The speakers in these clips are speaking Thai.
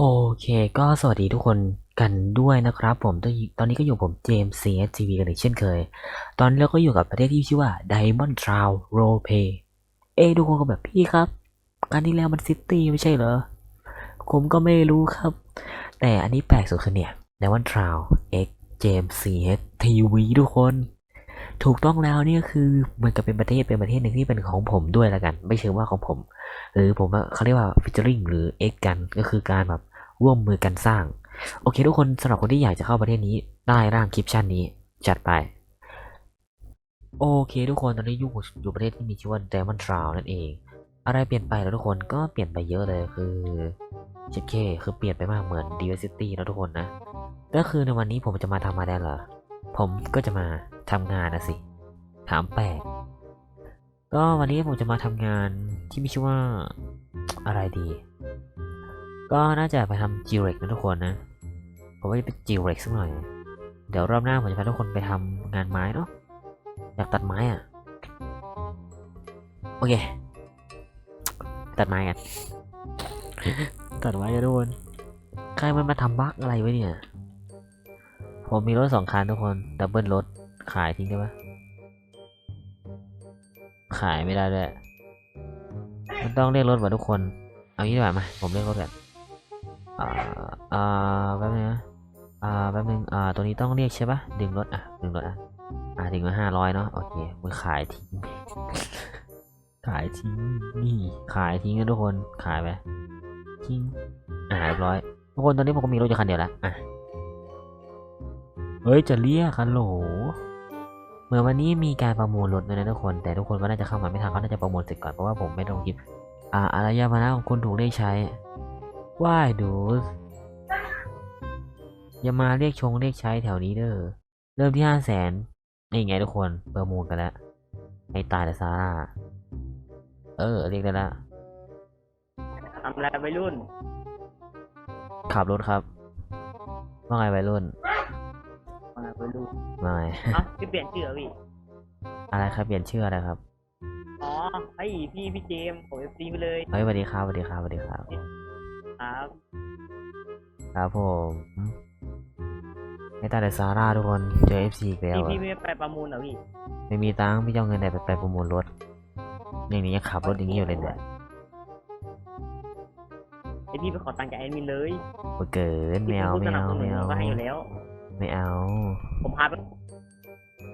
โอเคก็สวัสดีทุกคนกันด้วยนะครับผมตอนนี้ก็อยู่ผมเจมส์ CSTV กันอีกเช่นเคย ตอนนี้เราก็อยู่กับประเทศที่ชื่อว่า Diamond Trial Roleplay เอ้ทุกคนก็แบบพี่ครับ การที่แล้วมันซิตี้ไม่ใช่เหรอ ผมก็ไม่รู้ครับ แต่อันนี้แปลกสุดคือเนี่ย Diamond Trial X James CS TV ทุกคน ถูกต้องแล้วเนี่ยคือเหมันก็เป็นประเทศเป็นประเทศหนึ่งที่เป็นของผมด้วยละกัน ไม่เชิงว่าของผม หรือผมว่าเขาเรียกว่าฟิชเชอริงหรือ X กันก็คือการแบบ ร่วมมือกันสร้าง โอเคทุกคนสำหรับคนที่อยากจะเข้าประเทศนี้ได้ร่างคลิปชั่นนี้จัดไป โอเคทุกคนตอนนี้อยู่อยู่ประเทศที่มีชื่อว่า Diamond Trial นั่นเอง อะไรเปลี่ยนไปแล้วทุกคนก็เปลี่ยนไปเยอะเลยคือเช็คเคคือเปลี่ยนไปมากเหมือน Diversity แล้วทุกคนนะก็คือในวันนี้ผมจะมาทำอะไรเหรอผมก็จะมาทำงานนะสิถามแปลกก็วันนี้ผมจะมาทำงานที่มีชื่อว่าอะไรดี ก็น่าจะไปทำจิวเร็กนะทุกคนนะ ผมว่าจะเป็นจิวเร็กสักหน่อย เดี๋ยวรอบหน้าผมจะพาทุกคนไปทำงานไม้เนาะ อยากตัดไม้อะโอเค ตัดไม้กัน ตัดไม้กันทุกคน ใครมันมาทำบั๊กอะไรไว้เนี่ย ผมมีรถสองคันทุกคน ดับเบิลรถ ขายทิ้งได้ปะขายไม่ได้ด้วยมันต้องเรียกรถว่ะทุกคน เอางี้ดีกว่ามา ผมเรียกรถแบบ อ่าอ่าแป๊บนึงนะอ่าแป๊บนึงอ่าตัวนี้ต้องเรียกใช่ปะดึงรถอะดึงรถอะอ่าดึงมาห้าร้อยเนาะโอเคมึงขายทิ้งขายทิ้งนี่ขายทิ้งนะทุกคนขายไปทิ้งอ่าเรียบร้อยทุกคนตอนนี้ผมก็มีรถอยู่คันเดียวแล้วอะเฮ้ยจะเรียกคันโหลเมื่อวันนี้มีการประมูลรถด้วยนะทุกคน แต่ทุกคนก็น่าจะเข้ามาไม่ทันเขาน่าจะประมูลเสร็จก่อนเพราะว่าผมไม่ได้ลงคลิปอ่าอารยามานะของคุณถูกเรียกใช้ ว่ายดูสอย่ามาเรียกชงเรียกใช้แถวนี้เด้อ เริ่มที่ห้าแสนนี่ไงทุกคนประมูลกันแล้วให้ตายแต่ซาร่า เออ เรียกได้ละทำอะไรวัยรุ่น ขับรถครับ ว่าไงวัยรุ่นทำอะไรวัยรุ่นว่าไงเอ้าพี่เปลี่ยนชื่อเหรอพี่ อะไรครับเปลี่ยนชื่ออะไรครับ อ๋อไอ้ยพี่พี่เจมส์ผมเอฟซีไปเลย เฮ้ยสวัสดีครับสวัสดีครับสวัสดีครับ ครับครับผมให้ตายแต่ซาร่าทุกคน เจอ FC อีกแล้วพี่อะพี่ไม่ไปประมูลเหรอพี่ไม่มีตังค์พี่จะเอาเงินไหนไปไปประมูลรถ อย่างนี้ยังขับรถอย่างนี้อยู่เลยเนี่ยไอพี่ไปขอตังค์จากแอดมินเลยโอ้ยเกินไม่เอาพี่ไม่สนับเอาสนุไม่นเอาก็ให้อยู่แล้ว ไม่เอา ผมพาไป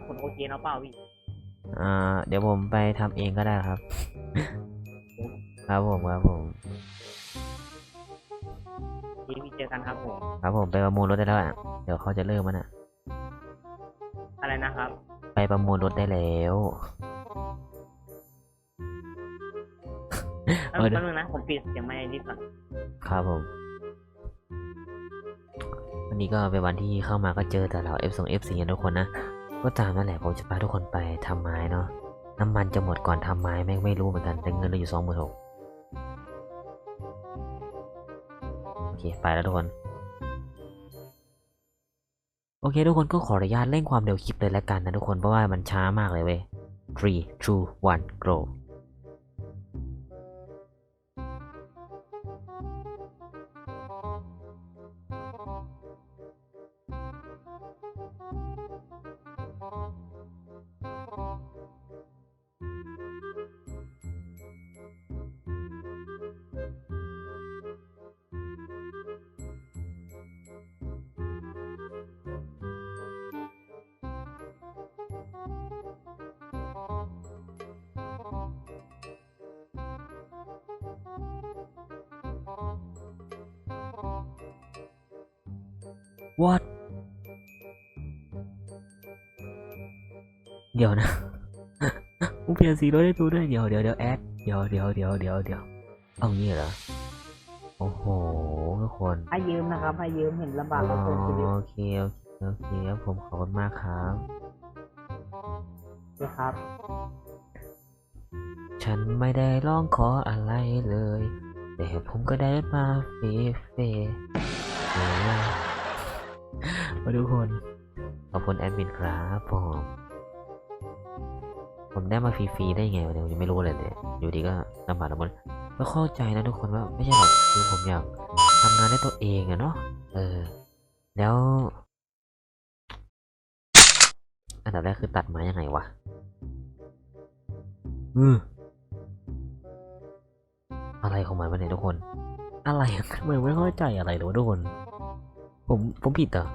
คนโอเคเนาะเปล่าพี่อ่า เดี๋ยวผมไปทำเองก็ได้ครับ ครับผมครับผมพี่พี่ เจอกันครับผม ครับผมไปประมูลรถได้แล้วอะ เดี๋ยวเขาจะเริ่มมันอะ อะไรนะครับ ไปประมูลรถได้แล้วแป๊บเออเดี๋ยวนึงนะผมปิดเสียงไมค์นิดก่อนครับผม วันนี้ก็เป็นวันที่เข้ามาก็เจอแต่เรา F 2 F 4กันทุกคนนะ ก็ตามนั่นแหละผมจะพาทุกคนไปทำไม้เนาะ น้ำมันจะหมดก่อนทำไม้แม่งไม่รู้เหมือนกันแต่เงินเราอยู่สองหมื่นหก ไปแล้วทุกคน โอเคทุกคนก็ขออนุญาตเร่งความเร็วคลิปเลยแล้วกันนะทุกคนเพราะว่ามันช้ามากเลยเว้ย three two one go what เดี๋ยวนะมึงเปลี่ยนสีรถให้ดูด้วย เดี๋ยวเดี๋ยวเดี๋ยวแอด เดี๋ยวเดี๋ยวเดี๋ยวเดี๋ยวเดี๋ยวเอางี้เหรอ โอ้โหทุกคนให้ยืมนะครับให้ยืมเห็นลำบาอ๋กก็เกินชีวิตอโอเคโอเคโอเคครับผมขอบคุณมากครับนะครับ ฉันไม่ได้ร้องขออะไรเลย แต่ผมก็ได้มาเฟเฟโอ้ย มาทุกคน ขอบคุณแอดมินครับผม ผมได้มาฟรีๆได้ไงวะเนี่ยผมยังไม่รู้เลยเนี่ยอยู่ดีก็ลำบากลำบนก็เข้าใจนะทุกคนว่าไม่ใช่หรอกคือผมอยากทำงานได้ตัวเองอะเนาะเออ แล้ว อันดับแรกคือตัดไม้ยังไงวะอืออะไรของมันวะเนี่ยทุกคน อะไรทำไมไม่เข้าใจอะไรเลยวะทุกคน ผมผมผิดเหรอ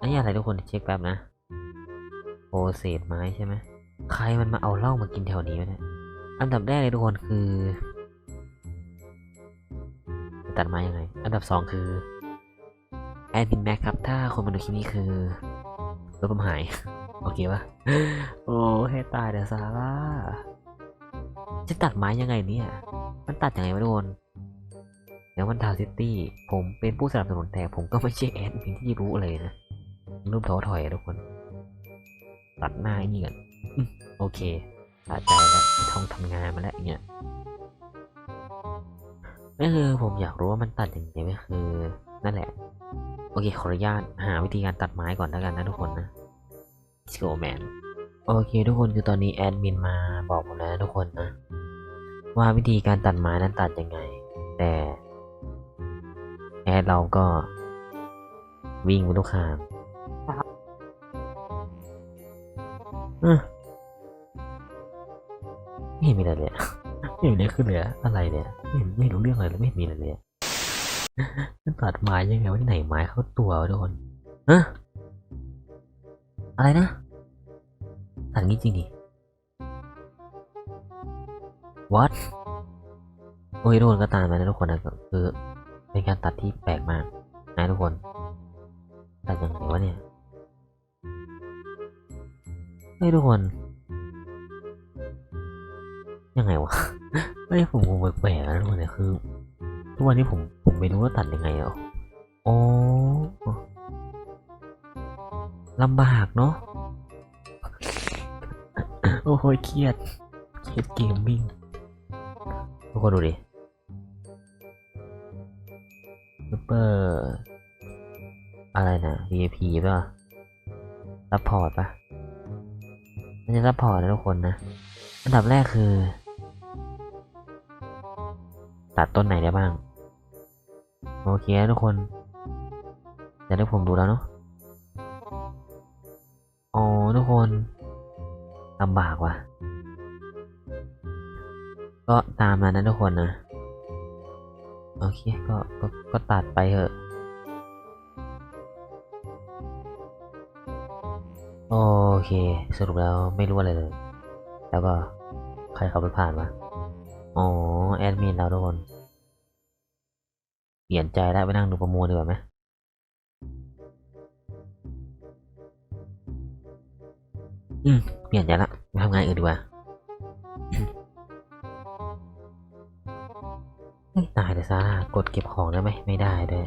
อันนี้อะไรทุกคนเช็คแป๊บนะโอเศษไม้ใช่ไหมใครมันมาเอาเหล้ามากินแถวนี้วะเนี่ยอันดับแรกเลยทุกคนคือตัดไม้ยังไง อันดับสองคือแอดมินแม็กครับ ถ้าคนมาดูคลิปนี้คือรถผมหาย โอเคปะโอ้ให้ตายเดี๋ยวซาร่าจะตัดไม้ยังไงเนี่ย มันตัดยังไงวะทุกคนเดี๋ยวมันทาวซิตี้ ผมเป็นผู้สนับสนุนแต่ผมก็ไม่ใช่แอดมินที่รู้เลยนะ รูปท้อถอยทุกคน ตัดหน้าไอ้นี่กันอืมโอเคสะใจแล้วไม่องทำงานมาแล้วอย่างเงี้ยนั่นคือผมอยากรู้ว่ามันตัดยังไงไหมคือนั่นแหละ โอเคขออนุญาตหาวิธีการตัดไม้ก่อนแล้วกันนะทุกคนนะ s k i l Man โอเคทุกคนคือตอนนี้แอดมินมาบอกผมแล้วทุกคนนะ ว่าวิธีการตัดไม้นั้นตัดยังไง แต่แอดเราก็วิ่งไปทุกทาง ไม่เห็นมีอะไรเลยไม่เห็นมีอะไรขึ้นเลยอะไรเนี่ยไม่เห็นไม่รู้เรื่องอะไรเลยไม่เห็นมีอะไรเลยอะมันตัดไม้ยังไงวะที่ไหนไม้เข้าตัวทุกคนฮะอะไรนะตัดงี้จริงดิ what โอ้ยทุกคนก็ตามมานะทุกคนนะก็คือเป็นการตัดที่แปลกมากนะทุกคนตัดยังไงวะเนี่ย เฮ้ยทุกคน ยังไงวะไม่ผมงงแปลกๆนะทุกคนเนี่ยคือ ทุกวันนี้ผมผมไม่รู้ว่าตัดยังไงอะโอ้ลำบากเนาะโอ้โหเครียดเครียดเกมมิ่งทุกคนดูดิซูเปอร์อะไรนะ VIP ป่ะซัพพอร์ตป่ะ นจะซัพพอร์ตนะทุกคนนะ อันดับแรกคือ ตัดต้นไหนได้บ้าง โอเคทุกคนเดี๋ยวให้ผมดูแล้วเนาะอ๋อทุกคนลำบากว่ะ ก็ตามมานะทุกคนนะ โอเค ก็ก็ก็ตัดไปเถอะ โอเค สรุปแล้วไม่รู้อะไรเลย แล้วก็ใครเขับรถผ่านมา อ๋อ แอดมินเราทุกคน เปลี่ยนใจแล้วไปนั่งดูประมูลดีกว่าไหมอืม เปลี่ยนใจละไปทำงานอื่นดีกว่าตายเลยซาร่ากดเก็บของได้ไหม ไม่ได้ด้วย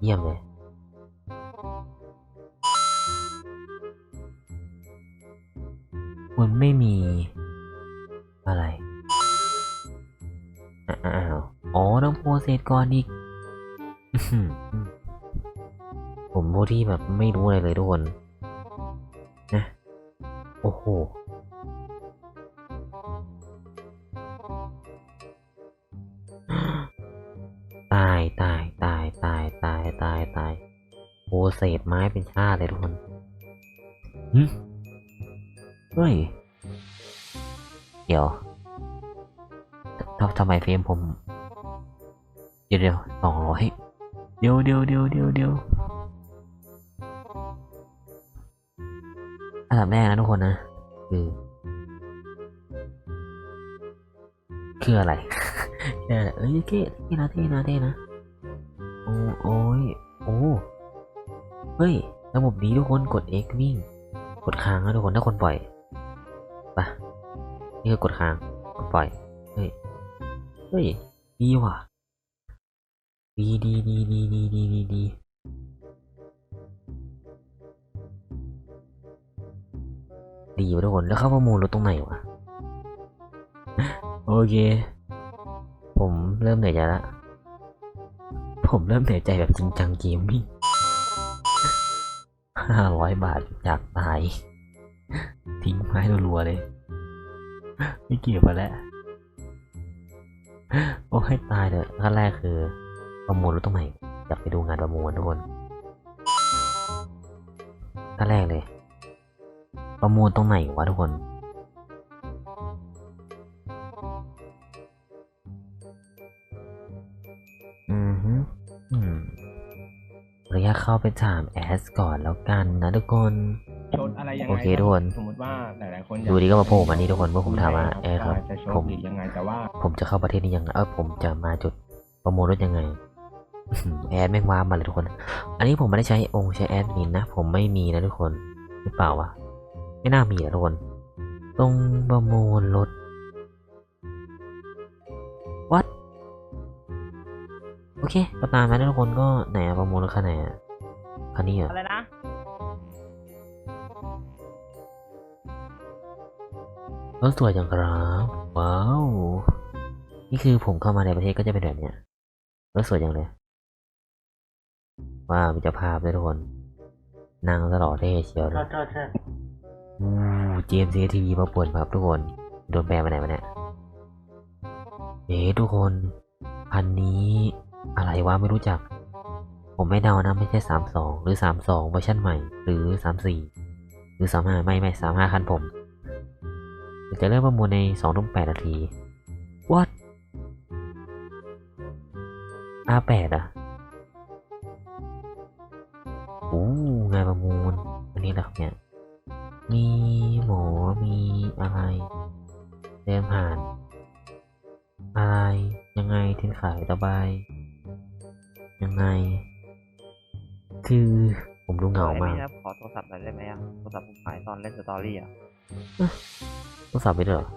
เยี่ยมเลย มันไม่มี อะไร อ้าว อ๋อ ต้องโพสเซตก่อนอีก ผมโพสที่แบบไม่รู้อะไรเลยทุกคน นะ โอ้โหตายตายตายตายตายตายตายโอเศษไม้เป็นชาติเลยทุกคนหึ เฮ้ย เดี๋ยวทำทำไมเฟรมผม เดี๋ยวเดี๋ยวสองร้อยเดี๋ยวเดี๋ยวเดี๋ยวเดี๋ยวเดี๋ยวอันดับแรกนะทุกคนนะคือคืออะไรแค่เอ้ยเท่เท่นะเท่นะเท่นะโอ้โอ้ยโอ้เฮ้ย ระบบนี้ทุกคนกด X วิ่ง กดค้างนะทุกคนถ้าคนปล่อย ปะนี่คือกดค้างกดปล่อย เฮ้ย เฮ้ย ดีว่ะ ดีดีดีดีดีดีดีดีดีวะทุกคน แล้วเข้าประมูลรถตรงไหนวะ โอเค ผมเริ่มเหนื่อยใจละ ผมเริ่มเหนื่อยใจแบบจริงจังเกมมิ่งห้าร้อยบาทอยากตาย ทิ้งไม้รัวๆเลย ไม่เกี่ยวกันแล้วโอ้ให้ตายเถอะขั้นแรกคือ ประมูลรถตรงไหนอยากไปดูงานประมูลทุกคนขั้นแรกเลย ประมูลตรงไหนวะทุกคนอือฮึอืมระยะเข้าไปถามแอสก่อนแล้วกันนะทุกคน ชนอะไรยังไงโอเคทุกคนสมมติว่าหลายๆคนดูดีก็มาโผล่มานี่ทุกคนเมื่อผมถามว่าแอร์ครับจะชผนมหรือยังไงแต่ว่า ผมจะเข้าประเทศนี้ยังไงเออผมจะมาจุดประมูลรถยังไงแอดแม่งว้ามาเลยทุกคน อันนี้ผมไม่ได้ใช้องค์ใช้แอดมินนะ ผมไม่มีนะทุกคนหรือเปล่าวะไม่น่ามีนะทุกคน ตรงประมูลรถวัดโอเคก็ตามนั้นนะทุกคนก็ไหนอะประมูลรถคันไหนอะคันนี้เหรออะไรนะ รถสวยจังครับว้าว นี่คือผมเข้ามาในประเทศก็จะเป็นแบบเนี้ยรถสวยจังเลยว้าวมีเจ้าภาพด้วยทุกคนนั่งตลอดเท่เชียวโทเลยษโทษโทษอู้เจมซีทีวีมาป่วนครับทุกคน โดนแปลมาไหนมาเนี่ยเอ๊ะทุกคนพันนี้อะไรวะไม่รู้จัก ผมไม่เดานะไม่ใช่สามสองหรือสามสองเวอร์ชันใหม่ หรือสามสี่หรือสามห้าไม่ไม่สามห้าคันผม จะเริ่มประมูลในสองทุ่มแปดนาที what R แปดอะโอ้งานประมูลอันนี้แหละครับเนี่ย มีหมอมีอะไรเดินผ่าน อะไรยังไงถึงขายตะบายยังไง คือผมดูเหงามากครับขอโทรศัพท์หน่อยได้ไหมอะโทรศัพท์ผมหายตอนเล่นสตอรี่อะ ต้องสับไปด้วยเหรอ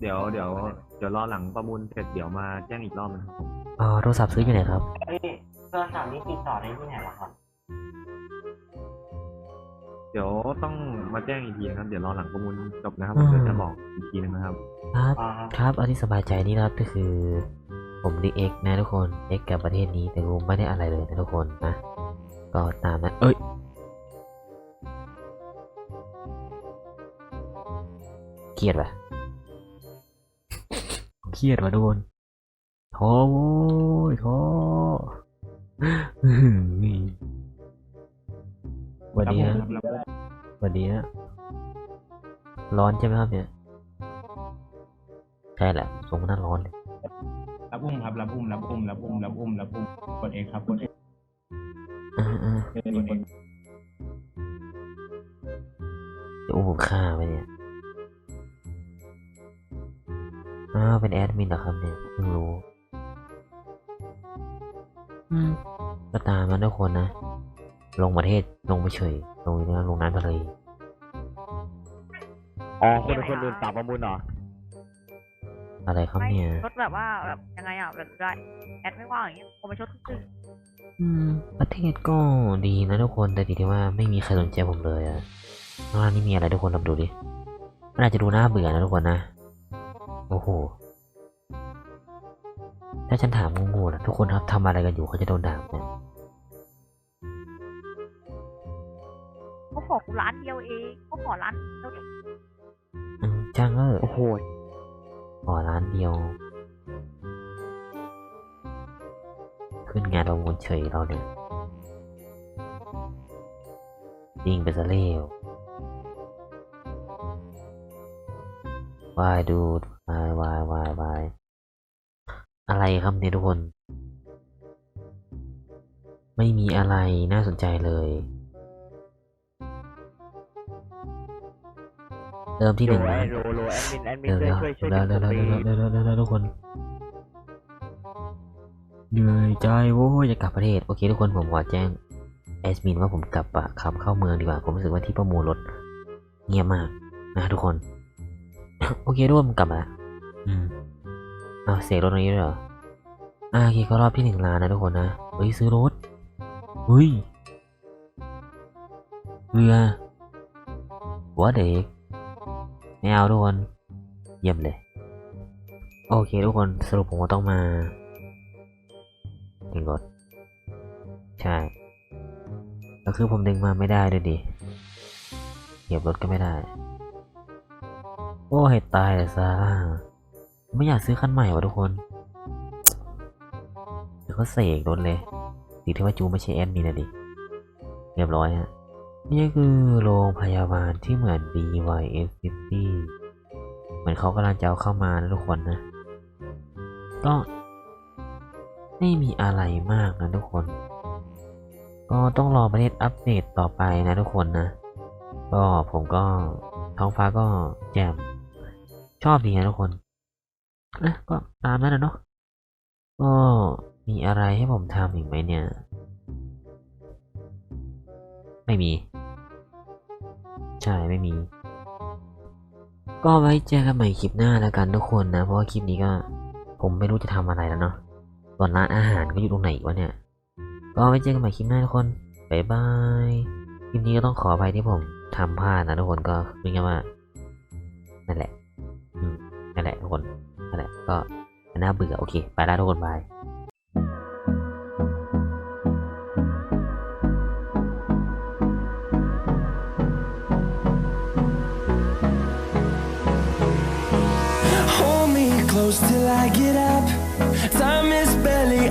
เดี๋ยวเดี๋ยวเดี๋ยวรอหลังประมูลเสร็จเดี๋ยวมาแจ้งอีกรอบนะครับผมอ๋อโทรศัพท์ซื้ออยู่ไหนครับเฮ้ยโทรศัพท์นี้ติดต่อได้ที่ไหนล่ะครับ เดี๋ยวต้องมาแจ้งอีกทีนะครับ เดี๋ยวรอหลังประมูลจบนะครับอืมเดี๋ยวจะบอกอีกทีนึงนะครับ ครับอ่าครับเอาที่สบายใจนี่นะครับก็คือ ผมดีเอ็กนะทุกคนเอ็กกับประเทศนี้แต่กูไม่ได้อะไรเลยนะทุกคนนะก็ตามนั้นเอ้ย เครียดปะเครียดว่ะทุกคนท้อโว้ยท้ออื้อหือสวัสดีคนะรับผมรับผมสวัสดีนะ ร้อนใช่ไหมครับเนี่ย ใช่แหละทรงมันน่าร้อนเลยรับอุ้มครับรับอุ้มรับอุ้มรับอุ้มรับอุ้มรับอุ้มกดเอกครับกดเอกอ่าอ่ากดเอกจะอุ้มผมฆ่าไปเนี่ย อ้าวเป็นแอดมินเหรอครับเนี่ยเพิ่งรู้ อืมก็ตามมันทุกคนนะ ลงประเทศลงไปเฉย ลงนะลงน้ำทะเลอ๋อคนคนลืมตอบประมูลเหรอ อะไรครับเนี่ยชดแบบว่าแบบยังไงอะแบบได้แอดไม่ว่างอย่างเงี้ยผมไปชดทุกสิ่งอืม ประเทศก็ดีนะทุกคนแต่ดีที่ว่าไม่มีใครสนใจผมเลยอะข้างล่างนี่มีอะไรทุกคนลองดูดิมันอาจจะดูน่าเบื่อนะทุกคนนะโอ้โห ถ้าฉันถามงูๆนะทุกคนครับทำอะไรกันอยู่เขาจะโดนด่าเนี่ยเขาขอกูร้านเดียวเองเขาขอร้านเดียวเองอืมจ้างเออโอ้โหขอร้านเดียว ขึ้นงานประมูลเฉยเราเนี่ยยิงไปซะเร็ววา วายวายวายอะไรครับเนี่ยทุกคน ไม่มีอะไรน่าสนใจเลย เริ่มที่หนึ่งนะเดี๋ยวเดี๋วเริ่มแล้วเริ่มแล้วทุกคนเหนื่อยใจโว้ยจะกลับประเทศ โอเคทุกคนผมขอแจ้งแอดมินว่าผมกลับอะขับเข้าเมืองดีกว่า ผมรู้สึกว่าที่ประมูลรถเงียบมากนะทุกคน โอเคทุกคนกลับมาละ อืมเอาเสียรถตรงนี้ด้วยเหรออ่าโอเคก็รอบที่หนึ่งล้านนะทุกคนนะเฮ้ยซื้อรถเฮ้ยเรือหัวเด็กไม่เอาทุกคนเยี่ยมเลย โอเคทุกคนสรุปผมก็ต้องมาดึงรถ ใช่ก็คือผมดึงมาไม่ได้ด้วยดิเหยียบรถก็ไม่ได้ โอ้ให้ตายเลยซะ ไม่อยากซื้อคันใหม่วะทุกคนเดี๋ยวเขาเสกรถเลยดีที่ว่าจูไม่ใช่แอดมินนะดิ เรียบร้อยฮะ นี่คือโรงพยาบาลที่เหมือน BYF 50เหมือนเขากำลังจะเอาเข้ามานะทุกคนนะ ก็ไม่มีอะไรมากนะทุกคน ก็ต้องรอประเทศอัปเดตต่อไปนะทุกคนนะ ก็ผมก็ท้องฟ้าก็แจ่มชอบดีนะทุกคน นะก็ตามนั้นนะเนาะก็มีอะไรให้ผมทำอีกไหมเนี่ย ไม่มี ใช่ไม่มี ก็ไว้เจอกันใหม่คลิปหน้าแล้วกันทุกคนนะ เพราะว่าคลิปนี้ก็ ผมไม่รู้จะทำอะไรแล้วเนาะส่วนร้านอาหารก็อยู่ตรงไหนวะเนี่ย ก็ไว้เจอกันใหม่คลิปหน้าทุกคนบ๊ายบายคลิปนี้ก็ต้องขออภัยที่ผมทำพลาดนะทุกคนก็คือแค่ว่านั่นแหละ อืมนั่นแหละทุกคน ก็น่าเบื่อโอเค ไปแล้วทุกคนบาย Hold me close till I get up. Time is barely